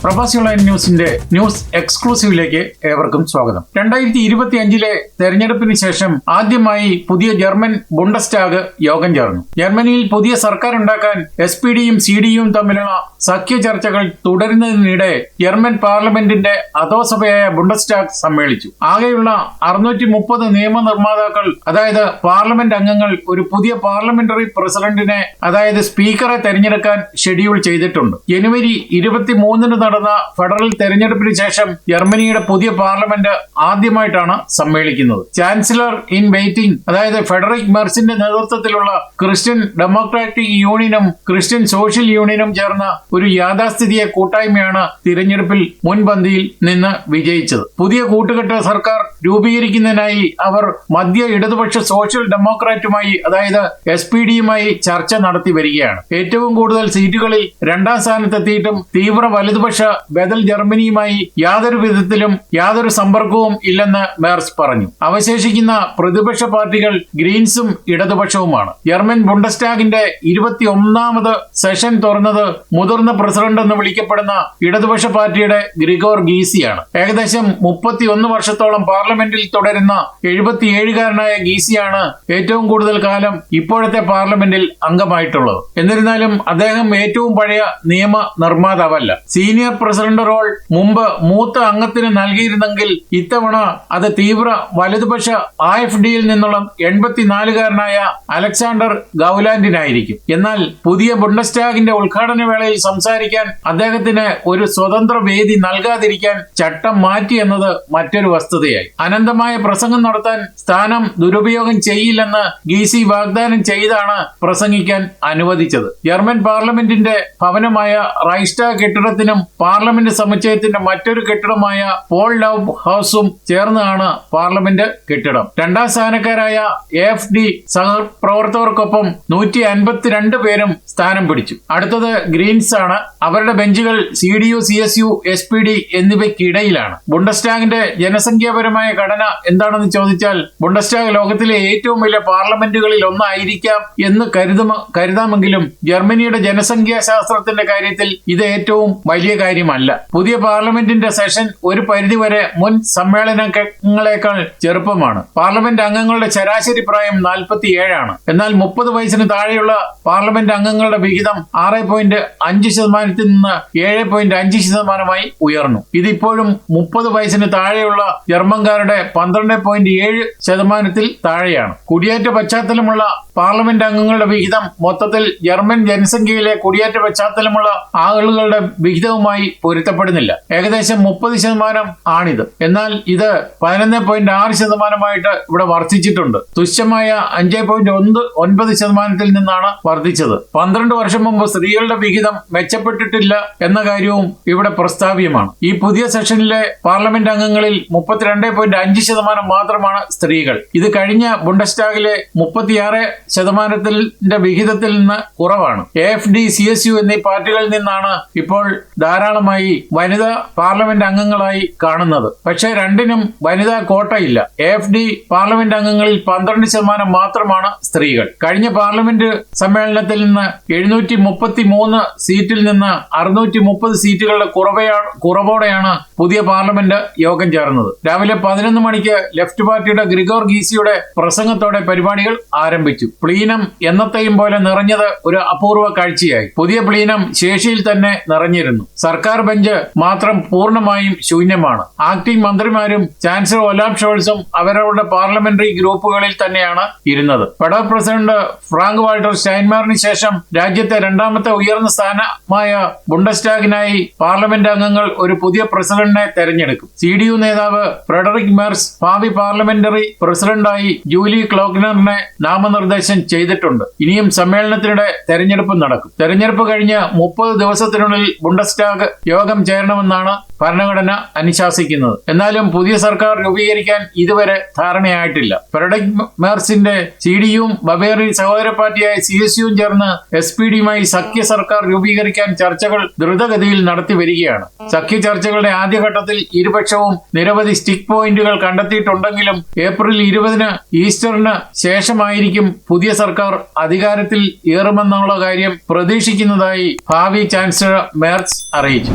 പ്രവാസി ഓൺലൈൻ ന്യൂസിന്റെ ന്യൂസ് എക്സ്ക്ലൂസീവിലേക്ക് ഏവർക്കും സ്വാഗതം. രണ്ടായിരത്തി ഇരുപത്തി അഞ്ചിലെ തെരഞ്ഞെടുപ്പിന് ശേഷം ആദ്യമായി പുതിയ ജർമ്മൻ ബുണ്ടസ്റ്റാഗ് യോഗം ചേർന്നു. ജർമ്മനിയിൽ പുതിയ സർക്കാർ ഉണ്ടാക്കാൻ എസ് പി ഡിയും സി ഡിയും തമ്മിലുള്ള സഖ്യ ചർച്ചകൾ തുടരുന്നതിനിടെ ജർമ്മൻ പാർലമെന്റിന്റെ അധോസഭയായ ബുണ്ടസ്റ്റാഗ് സമ്മേളിച്ചു. ആകെയുള്ള അറുന്നൂറ്റി മുപ്പത് നിയമനിർമ്മാതാക്കൾ അതായത് പാർലമെന്റ് അംഗങ്ങൾ ഒരു പുതിയ പാർലമെന്ററി പ്രസിഡന്റിനെ അതായത് സ്പീക്കറെ തെരഞ്ഞെടുക്കാൻ ഷെഡ്യൂൾ ചെയ്തിട്ടുണ്ട്. ജനുവരി ഇരുപത്തി മൂന്നിന് നടന്ന ഫെഡറൽ തെരഞ്ഞെടുപ്പിന് ശേഷം ജർമ്മനിയുടെ പുതിയ പാർലമെന്റ് ആദ്യമായിട്ടാണ് സമ്മേളിക്കുന്നത്. ചാൻസലർ ഇൻ വെയിറ്റിംഗ് അതായത് ഫെഡറിക് മെർസിന്റെ നേതൃത്വത്തിലുള്ള ക്രിസ്ത്യൻ ഡെമോക്രാറ്റിക് യൂണിയനും ക്രിസ്ത്യൻ സോഷ്യൽ യൂണിയനും ചേർന്ന ഒരു യാഥാസ്ഥിതിക കൂട്ടായ്മയാണ് തിരഞ്ഞെടുപ്പിൽ മുൻപന്തിയിൽ നിന്ന് വിജയിച്ചത്. പുതിയ കൂട്ടുകെട്ട് സർക്കാർ രൂപീകരിക്കുന്നതിനായി അവർ മധ്യ ഇടതുപക്ഷ സോഷ്യൽ ഡെമോക്രാറ്റുമായി അതായത് എസ് പി ഡിയുമായി ചർച്ച നടത്തി വരികയാണ്. ഏറ്റവും കൂടുതൽ സീറ്റുകളിൽ രണ്ടാം സ്ഥാനത്തെത്തിയിട്ടും തീവ്ര വലതുപക്ഷ ബദൽ ജർമ്മനിയുമായി യാതൊരു വിധത്തിലും യാതൊരു സമ്പർക്കവും ഇല്ലെന്ന് മേർസ് പറഞ്ഞു. അവശേഷിക്കുന്ന പ്രതിപക്ഷ പാർട്ടികൾ ഗ്രീൻസും ഇടതുപക്ഷവുമാണ്. ജർമ്മൻ ബുണ്ടസ്റ്റാഗിന്റെ ഇരുപത്തി ഒന്നാമത് സെഷൻ തുറന്നത് മുതിർന്ന പ്രസിഡന്റ് എന്ന് വിളിക്കപ്പെടുന്ന ഇടതുപക്ഷ പാർട്ടിയുടെ ഗ്രിഗോർ ഗീസിയാണ്. ഏകദേശം മുപ്പത്തിയൊന്ന് വർഷത്തോളം പാർലമെന്റിൽ തുടരുന്ന എഴുപത്തിയേഴുകാരനായ ഗീസിയാണ് ഏറ്റവും കൂടുതൽ കാലം ഇപ്പോഴത്തെ പാർലമെന്റിൽ അംഗമായിട്ടുള്ളത്. എന്നിരുന്നാലും അദ്ദേഹം ഏറ്റവും പഴയ നിയമ നിർമ്മാതാവല്ല. സീനിയർ പ്രസിഡന്റ് റോൾ മുമ്പ് മൂത്ത അംഗത്തിന് നൽകിയിരുന്നെങ്കിൽ ഇത്തവണ അത് തീവ്ര വലതുപക്ഷ ആ എഫ് ഡിയിൽ നിന്നുള്ള എൺപത്തിനാലുകാരനായ അലക്സാണ്ടർ ഗൗലാൻഡിനായിരിക്കും എന്നാൽ പുതിയ ബുണ്ടസ്റ്റാഗിന്റെ ഉദ്ഘാടന വേളയിൽ സംസാരിക്കാൻ അദ്ദേഹത്തിന് ഒരു സ്വതന്ത്ര വേദി നൽകാതിരിക്കാൻ ചട്ടം മാറ്റി എന്നത് മറ്റൊരു വസ്തുതയായി. അനന്തമായ പ്രസംഗം നടത്താൻ സ്ഥാനം ദുരുപയോഗം ചെയ്യില്ലെന്ന് ഗീസി വാഗ്ദാനം ചെയ്താണ് പ്രസംഗിക്കാൻ അനുവദിച്ചത്. ജർമ്മൻ പാർലമെന്റിന്റെ ഭവനമായ റൈസ്റ്റാ കെട്ടിടത്തിനും പാർലമെന്റ് സമുച്ചയത്തിന്റെ മറ്റൊരു കെട്ടിടമായ പോൾ ലവ് ഹൗസും ചേർന്നാണ് പാർലമെന്റ് കെട്ടിടം. രണ്ടാം സ്ഥാനക്കാരായ എഫ് ഡി സഹപ്രവർത്തകർക്കൊപ്പം നൂറ്റി അൻപത്തിരണ്ട് പേരും സ്ഥാനം പിടിച്ചു. അടുത്തത് ഗ്രീൻസ് ആണ്. അവരുടെ ബെഞ്ചുകൾ C D U C S U S P D എന്നിവയ്ക്കിടയിലാണ്. ബുണ്ടസ്റ്റാഗിന്റെ ജനസംഖ്യാപരമായ ഘടന എന്താണെന്ന് ചോദിച്ചാൽ ബുണ്ടസ്റ്റാഗ് ലോകത്തിലെ ഏറ്റവും വലിയ പാർലമെന്റുകളിൽ ഒന്നായിരിക്കാം എന്ന് കരുതുമ കരുതാമെങ്കിലും ജർമ്മനിയുടെ ജനസംഖ്യാ ശാസ്ത്രത്തിന്റെ കാര്യത്തിൽ ഇത് ഏറ്റവും വലിയ കാര്യമല്ല. പുതിയ പാർലമെന്റിന്റെ സെഷൻ ഒരു പരിധിവരെ മുൻ സമ്മേളനങ്ങളെക്കാൾ ചെറുപ്പമാണ്. പാർലമെന്റ് അംഗങ്ങളുടെ ശരാശരി പ്രായം നാൽപ്പത്തി ഏഴാണ് എന്നാൽ മുപ്പത് വയസ്സിന് താഴെയുള്ള പാർലമെന്റ് അംഗങ്ങളുടെ വിഹിതം ആറ് പോയിന്റ് അഞ്ച് ശതമാനത്തിൽ നിന്ന് ഏഴ് പോയിന്റ് അഞ്ച് ശതമാനമായി ഉയർന്നു. ഇതിപ്പോഴും മുപ്പത് വയസ്സിന് താഴെയുള്ള ജർമ്മൻകാരുടെ പന്ത്രണ്ട് പോയിന്റ് ഏഴ് ശതമാനത്തിൽ താഴെയാണ്. കുടിയേറ്റ പശ്ചാത്തലമുള്ള പാർലമെന്റ് അംഗങ്ങളുടെ വിഹിതം മൊത്തത്തിൽ ജർമ്മൻ ജനസംഖ്യയിലെ കുടിയേറ്റ പശ്ചാത്തലമുള്ള ആളുകളുടെ വിഹിതവുമായി പൊരുത്തപ്പെടുന്നില്ല. ഏകദേശം മുപ്പത് ശതമാനം ആണിത്. എന്നാൽ ഇത് പതിനൊന്ന് പോയിന്റ് ആറ് ശതമാനമായിട്ട് ഇവിടെ വർദ്ധിച്ചിട്ടുണ്ട്. തുച്ഛമായ അഞ്ച് പോയിന്റ് ഒന്ന് ഒൻപത് ശതമാനത്തിൽ നിന്നാണ് വർദ്ധിച്ചത്. പന്ത്രണ്ട് വർഷം മുമ്പ് സ്ത്രീകളുടെ വിഹിതം മെച്ചപ്പെട്ടിട്ടില്ല എന്ന കാര്യവും ഇവിടെ പ്രസ്താവ്യമാണ്. ഈ പുതിയ സെഷനിലെ പാർലമെന്റ് അംഗങ്ങളിൽ മുപ്പത്തിരണ്ട് പോയിന്റ് അഞ്ച് ശതമാനം മാത്രമാണ് സ്ത്രീകൾ. ഇത് കഴിഞ്ഞ ബുണ്ടസ്റ്റാഗിലെ മുപ്പത്തിയാറ് ശതമാനത്തിന്റെ വിഹിതത്തിൽ നിന്ന് കുറവാണ്. F D C S U എന്നീ പാർട്ടികളിൽ നിന്നാണ് ഇപ്പോൾ ധാരാളമായി വനിതാ പാർലമെന്റ് അംഗങ്ങളായി കാണുന്നത്. പക്ഷേ രണ്ടിനും വനിതാ കോട്ടയില്ല. എഫ് ഡി പാർലമെന്റ് അംഗങ്ങളിൽ പന്ത്രണ്ട് ശതമാനം മാത്രമാണ് സ്ത്രീകൾ. കഴിഞ്ഞ പാർലമെന്റ് സമ്മേളനത്തിൽ നിന്ന് എഴുന്നൂറ്റി മുപ്പത്തി മൂന്ന് സീറ്റിൽ നിന്ന് അറുന്നൂറ്റി മുപ്പത് സീറ്റുകളുടെ കുറവയാണ് കുറവോടെയാണ് പുതിയ പാർലമെന്റ് യോഗം ചേർന്നത്. രാവിലെ പതിനൊന്ന് മണിക്ക് ലെഫ്റ്റ് പാർട്ടിയുടെ ഗ്രിഗോർ ഗീസിയുടെ പ്രസംഗത്തോടെ പരിപാടികൾ ആരംഭിച്ചു. പ്ലീനം എന്നത്തെയും പോലെ നിറഞ്ഞത് ഒരു അപൂർവ കാഴ്ചയായി. പുതിയ പ്ലീനം ശേഷിയിൽ തന്നെ നിറഞ്ഞിരുന്നു. സർക്കാർ ബെഞ്ച് മാത്രം പൂർണമായും ശൂന്യമാണ്. ആക്ടിംഗ് മന്ത്രിമാരും ചാൻസലർ ഒലാബ് ഷോൾസും അവരവരുടെ പാർലമെന്ററി ഗ്രൂപ്പുകളിൽ തന്നെയാണ് ഇരുന്നത്. ഫെഡറൽ പ്രസിഡന്റ് ഫ്രാങ്ക് വാൾട്ടർ സ്റ്റൈൻമാറിന് ശേഷം രാജ്യത്തെ രണ്ടാമത്തെ ഉയർന്ന സ്ഥാനമായ ബുണ്ടസ്റ്റാഗിനായി പാർലമെന്റ് അംഗങ്ങൾ ഒരു പുതിയ പ്രസിഡന്റിനെ തെരഞ്ഞെടുക്കും. സി ഡി യു നേതാവ് ഫ്രെഡറിക് മെർസ് ഭാവി പാർലമെന്ററി പ്രസിഡന്റായി ജൂലി ക്ലോഗ്നറിനെ നാമനിർദ്ദേശം ചെയ്തിട്ടുണ്ട്. ഇനിയും സമ്മേളനത്തിനിടെ തെരഞ്ഞെടുപ്പ് നടക്കും. തെരഞ്ഞെടുപ്പ് കഴിഞ്ഞ് മുപ്പത് ദിവസത്തിനുള്ളിൽ ബുണ്ടസ്റ്റാഗ് യോഗം ചേരണമെന്നാണ് ഭരണഘടന അനുശാസിക്കുന്നത്. എന്നാലും പുതിയ സർക്കാർ രൂപീകരിക്കാൻ ഇതുവരെ ധാരണയായിട്ടില്ല. ഫ്രെഡറിക് മേർസിന്റെ സി ഡിയും ബവേറി സഹോദര പാർട്ടിയായ സി എസ് യുവും ചേർന്ന് എസ് പി ഡിയുമായി സഖ്യ സർക്കാർ രൂപീകരിക്കാൻ ചർച്ചകൾ ദ്രുതഗതിയിൽ നടത്തി വരികയാണ്. സഖ്യ ചർച്ചകളുടെ ആദ്യഘട്ടത്തിൽ ഇരുപക്ഷവും നിരവധി സ്റ്റിക് പോയിന്റുകൾ കണ്ടെത്തിയിട്ടുണ്ടെങ്കിലും ഏപ്രിൽ ഇരുപതിന് ഈസ്റ്ററിന് ശേഷമായിരിക്കും പുതിയ സർക്കാർ അധികാരത്തിൽ ഏറുമെന്നുള്ള കാര്യം പ്രതീക്ഷിക്കുന്നതായി ഭാവി ചാൻസലർ മേർസ് അറിയിച്ചു.